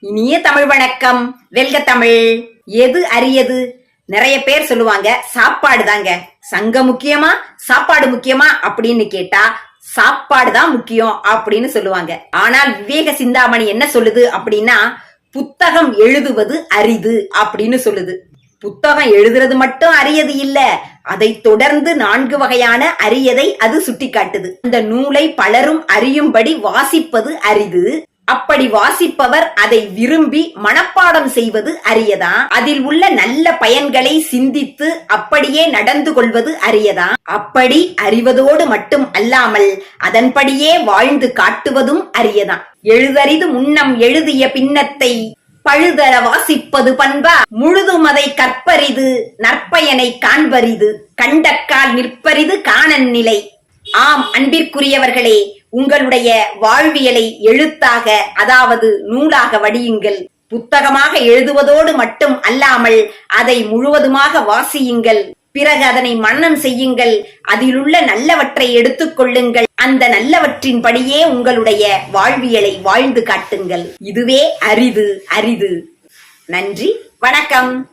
இனிய தமிழ் வணக்கம். வெல்க தமிழ். எது அரியது? நிறைய பேர் சொல்லுவாங்க சாப்பாடு தாங்க சங்கம் முக்கியமா சாப்பாடு முக்கியமா அப்படின்னு கேட்டா சாப்பாடு தான் முக்கியம் அப்படின்னு சொல்லுவாங்க. ஆனால் விவேக சிந்தாமணி என்ன சொல்லுது அப்படின்னா புத்தகம் எழுதுவது அரிது அப்படின்னு சொல்லுது. புத்தகம் எழுதுறது மட்டும் அரியது இல்ல அதை தொடர்ந்து நான்கு வகையான அரியதை அது சுட்டிக்காட்டுது. அந்த நூலை பலரும் அறியும்படி வாசிப்பது அரிது. அப்படி வாசிப்பவர் அதை விரும்பி மனப்பாடம் செய்வது அரியதான் அதில் உள்ள நல்ல பயன்களை சிந்தித்து அப்படியே நடந்து கொள்வது அரியதான் அப்படி அறிவதோடு மட்டும் அல்லாமல் அதன்படியே வாழ்ந்து காட்டுவதும் அரியதான் எழுதறிது முன்னம் எழுதிய பின்னத்தை பழுதர வாசிப்பது பண்பா? முழுதும் அதை கற்பரிது நற்பயனை காண்பரிது கண்டக்கால் நிற்பரிது காணன் நிலை. ஆம் அன்பிற்குரியவர்களே உங்களுடைய வாழ்வியலை எழுத்தாக அதாவது நூலாக வடியுங்கள். புத்தகமாக எழுதுவதோடு மட்டும் அல்லாமல் அதை முழுவதுமாக வாசியுங்கள். பிறகு அதனை மன்னனம் செய்யுங்கள். அதிலுள்ள நல்லவற்றை எடுத்துக்கொள்ளுங்கள் அந்த நல்லவற்றின்படியே உங்களுடைய வாழ்வியலை வாழ்ந்து காட்டுங்கள். இதுவே அரிது அரிது. நன்றி வணக்கம்.